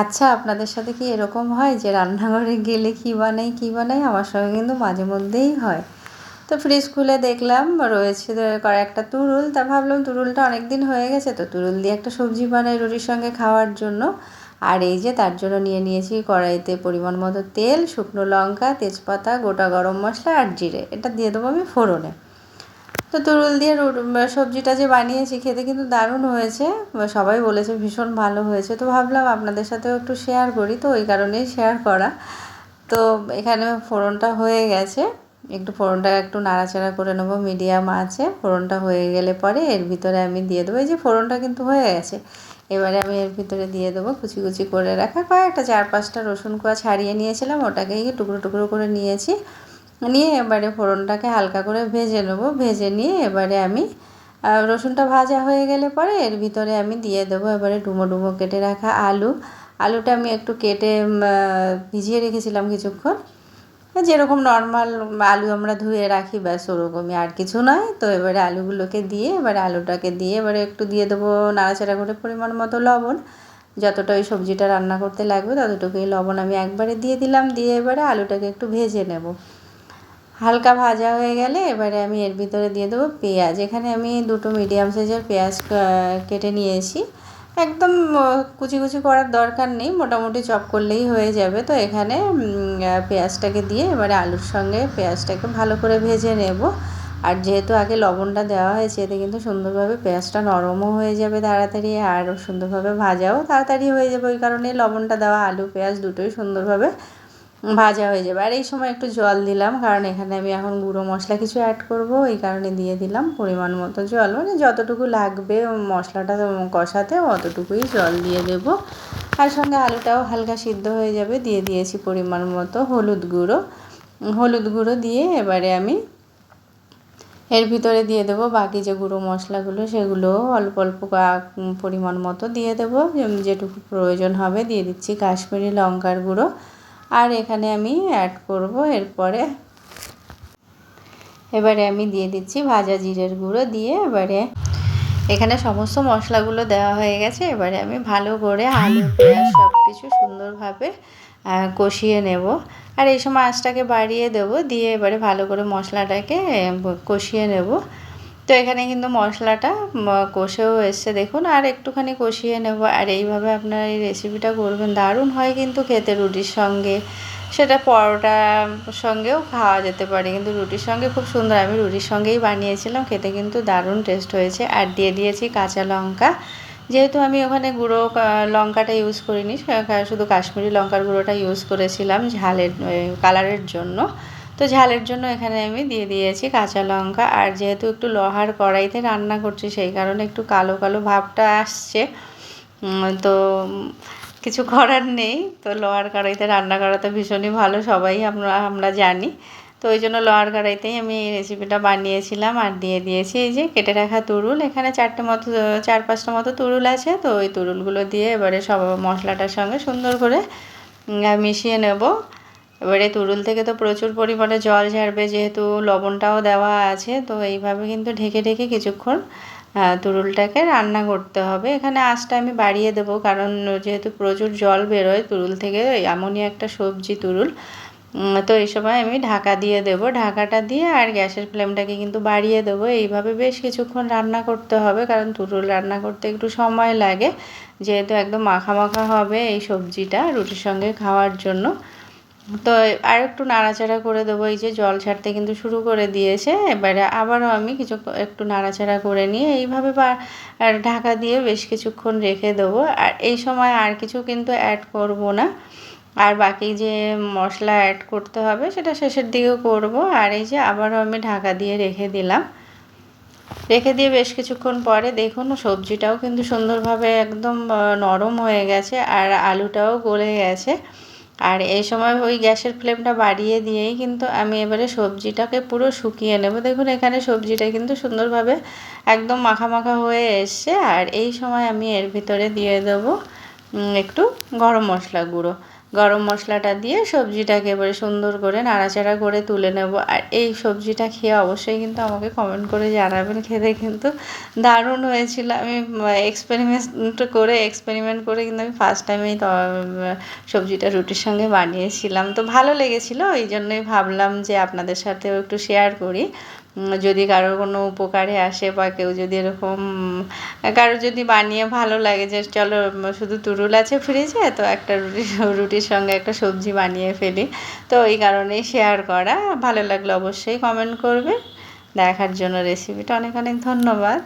আচ্ছা আপনাদের সাথে কি এরকম হয় যে রান্নাঘরে গেলে কী বানাই কী বানাই? আমার সঙ্গে কিন্তু মাঝে মধ্যেই হয়। তো ফ্রিজ খুলে দেখলাম, রয়েছে কয়েকটা তুরুল। তা ভাবলাম তুরুলটা অনেক দিন হয়ে গেছে, তো তুরুল দিয়ে একটা সবজি বানাই রুটির সঙ্গে খাওয়ার জন্য। আর এই যে তার জন্য নিয়ে নিয়েছি কড়াইতে পরিমাণ মতো তেল, শুকনো লঙ্কা, তেজপাতা, গোটা গরম মশলা আর জিরে। এটা দিয়ে দেবো আমি ফোড়নে। তুরুল দিয়ে সবজিটা যে বানিয়েছি, খেতে কিন্তু দারুণ হয়েছে। সবাই বলেছে ভীষণ ভালো হয়েছে। তো ভাবলাম আপনাদের সাথেও একটু শেয়ার করি, তো ওই কারণেই শেয়ার করা। তো এখানে ফোড়নটা হয়ে গেছে। একটু ফোড়নটা একটু নাড়াচাড়া করে নেব মিডিয়াম আছে। ফোড়নটা হয়ে গেলে পরে এর ভিতরে আমি দিয়ে দেবো। এই যে ফোড়নটা কিন্তু হয়ে গেছে। এবারে আমি এর ভিতরে দিয়ে দেবো কুচি কুচি করে রাখা। কয়েকটা চার পাঁচটা রসুন কোয়া ছাড়িয়ে নিয়েছিলাম। ওটাকে টুকরো টুকরো করে নিয়েছি। নিয়ে এবারে ফোড়নটাকে হালকা করে ভেজে নেব। ভেজে নিয়ে এবারে আমি রসুনটা ভাজা হয়ে গেলে পরে এর ভিতরে আমি দিয়ে দেবো এবারে ডুমো ডুমো কেটে রাখা আলু। আলুটা আমি একটু কেটে ভিজিয়ে রেখেছিলাম কিছুক্ষণ। যেরকম নর্মাল আলু আমরা ধুয়ে রাখি, ব্যাস ওরকমই আর কিছু নয়। তো এবারে আলুগুলোকে দিয়ে, এবারে আলুটাকে দিয়ে এবারে একটু দিয়ে দেবো নাড়াচাড়া করে পরিমাণ মতো লবণ। যতটা ওই সবজিটা রান্না করতে লাগবে ততটুকুই লবণ আমি একবারে দিয়ে দিলাম। দিয়ে এবারে আলুটাকে একটু ভেজে নেব। হালকা ভাজা হয়ে গেলে এবারে আমি এর ভিতরে দিয়ে দেবো পেঁয়াজ। এখানে আমি দুটো মিডিয়াম সাইজের পেঁয়াজ কেটে নিয়েছি। একদম কুচি কুচি করার দরকার নেই, মোটামুটি চপ করলেই হয়ে যাবে। তো এখানে পেঁয়াজটাকে দিয়ে এবারে আলুর সঙ্গে পেঁয়াজটাকে ভালো করে ভেজে নেব। আর যেহেতু আগে লবণটা দেওয়া হয়েছে, এতে কিন্তু সুন্দরভাবে পেঁয়াজটা নরমও হয়ে যাবে তাড়াতাড়ি, আর সুন্দরভাবে ভাজাও তাড়াতাড়ি হয়ে যাবে। ওই কারণে লবণটা দেওয়া, আলু, পেঁয়াজ দুটোই সুন্দরভাবে ভাজা হয়ে যাবে। আর এই সময় একটু জল দিলাম, কারণ এখানে আমি এখন গুঁড়ো মশলা কিছু অ্যাড করব, এই কারণে দিয়ে দিলাম পরিমাণ মতো জল। মানে যতটুকু লাগবে মশলাটা কষাতে অতটুকুই জল দিয়ে দেব। আর সঙ্গে আলুটাও হালকা সিদ্ধ হয়ে যাবে, দিয়ে দিয়েছি পরিমাণ মতো হলুদ গুঁড়ো। হলুদ গুঁড়ো দিয়ে এবারে আমি এর ভিতরে দিয়ে দেবো বাকি যে গুঁড়ো মশলাগুলো, সেগুলো অল্প অল্প পরিমাণ মতো দিয়ে দেবো। যেটুকু প্রয়োজন হবে দিয়ে দিচ্ছি কাশ্মীরি লঙ্কার গুঁড়ো। আর এখানে আমি অ্যাড করব এরপরে। এবারে আমি দিয়ে দিচ্ছি ভাজা জিরের গুঁড়ো দিয়ে এবারে এখানে সমস্ত মশলাগুলো দেওয়া হয়ে গেছে। এবারে আমি ভালো করে আলু, পেঁয়াজ সব কিছু সুন্দরভাবে কষিয়ে নেব। আর এই সময় আঁচটাকে বাড়িয়ে দেব। দিয়ে এবারে ভালো করে মশলাটাকে কষিয়ে নেব। তো এখানে কিন্তু মশলাটা কষেও এসছে। দেখুন, আর একটুখানি কষিয়ে নেব। আর এইভাবে আপনারা এই রেসিপিটা করবেন, দারুণ হয় কিন্তু খেতে রুটির সঙ্গে। সেটা পরোটার সঙ্গেও খাওয়া যেতে পারে, কিন্তু রুটির সঙ্গে খুব সুন্দর। আমি রুটির সঙ্গেই বানিয়েছিলাম, খেতে কিন্তু দারুণ টেস্ট হয়েছে। আর দিয়ে দিয়েছি কাঁচা লঙ্কা। যেহেতু আমি ওখানে গুঁড়ো লঙ্কাটা ইউজ করিনি, শুধু কাশ্মীরি লঙ্কার গুঁড়োটা ইউজ করেছিলাম ঝালের কালারের জন্য। তো ঝালের জন্য এখানে আমি দিয়ে দিয়েছি কাঁচা লঙ্কা। আর যেহেতু একটু লোহার কড়াইতে রান্না করছি, সেই কারণে একটু কালো কালো ভাবটা আসছে। তো কিছু করার নেই। তো লোহার কড়াইতে রান্না করা তো ভীষণই ভালো, সবাই আমরা আমরা জানি। তো ওই জন্য লোহার কড়াইতেই আমি এই রেসিপিটা বানিয়েছিলাম আর দিয়ে দিয়েছি। এই যে কেটে রাখা তুরুল, এখানে চারটে মতো, চার পাঁচটা মতো তুরুল আছে। তো ওই তুরুলগুলো দিয়ে এবারে সব মশলাটার সঙ্গে সুন্দর করে মিশিয়ে নেব। এবারে তুরুল থেকে তো প্রচুর পরিমাণে জল ঝাড়বে, যেহেতু লবণটাও দেওয়া আছে, তো এইভাবে কিন্তু ঢেকে ঢেকে কিছুক্ষণ তুরুলটাকে রান্না করতে হবে। এখানে আঁচটা আমি বাড়িয়ে দেবো, কারণ যেহেতু প্রচুর জল বেরোয়, তুরুল থেকে এমনই একটা সবজি তুরুল তো এই সময় আমি ঢাকা দিয়ে দেব। ঢাকাটা দিয়ে আর গ্যাসের ফ্লেমটাকে কিন্তু বাড়িয়ে দেবো। এইভাবে বেশ কিছুক্ষণ রান্না করতে হবে, কারণ তুরুল রান্না করতে একটু সময় লাগে, যেহেতু একদম মাখা মাখা হবে এই সবজিটা রুটির সঙ্গে খাওয়ার জন্য। তো আর একটু নাড়াচাড়া করে দেবো, এই যে জল ছাড়তে কিন্তু শুরু করে দিয়েছে। এবারে আবারও আমি কিছু একটু নাড়াচাড়া করে নিয়ে এইভাবে বা ঢাকা দিয়ে বেশ কিছুক্ষণ রেখে দেবো। আর এই সময় আর কিছু কিন্তু অ্যাড করব না। আর বাকি যে মশলা অ্যাড করতে হবে সেটা শেষের দিকেও করব। আর এই যে আবারও আমি ঢাকা দিয়ে রেখে দিলাম। রেখে দিয়ে বেশ কিছুক্ষণ পরে দেখুন সবজিটাও কিন্তু সুন্দরভাবে একদম নরম হয়ে গেছে আর আলুটাও গলে গেছে। আর এই সময় ওই গ্যাসের ফ্লেমটা বাড়িয়ে দিয়েই কিন্তু আমি এবারে সবজিটাকে পুরো শুকিয়ে নেব। দেখুন, এখানে সবজিটা কিন্তু সুন্দরভাবে একদম মাখা মাখা হয়ে এসছে। আর এই সময় আমি এর ভিতরে দিয়ে দেবো একটু গরম মশলা গুঁড়ো। গরম মশলাটা দিয়ে সবজিটাকে এবারে সুন্দর করে নাড়াচাড়া করে তুলে নেব। আর এই সবজিটা খেয়ে অবশ্যই কিন্তু আমাকে কমেন্ট করে জানাবেন। খেতে কিন্তু দারুণ হয়েছিল। আমি এক্সপেরিমেন্ট করে এক্সপেরিমেন্ট করে কিন্তু আমি ফার্স্ট টাইম এই সবজিটা রুটির সঙ্গে বানিয়েছিলাম। তো ভালো লেগেছিলো। ওই জন্যই ভাবলাম যে আপনাদের সাথেও একটু শেয়ার করি। যদি কারোর কোনো উপকারে আসে বা কেউ যদি এরকম কারোর যদি বানিয়ে ভালো লাগে, যে চলো শুধু তুরুল আছে ফ্রিজে তো একটা রুটি, রুটির সঙ্গে একটা সবজি বানিয়ে ফেলি। তো এই কারণেই শেয়ার করা। ভালো লাগলে অবশ্যই কমেন্ট করবে। দেখার জন্য রেসিপিটা অনেক অনেক ধন্যবাদ।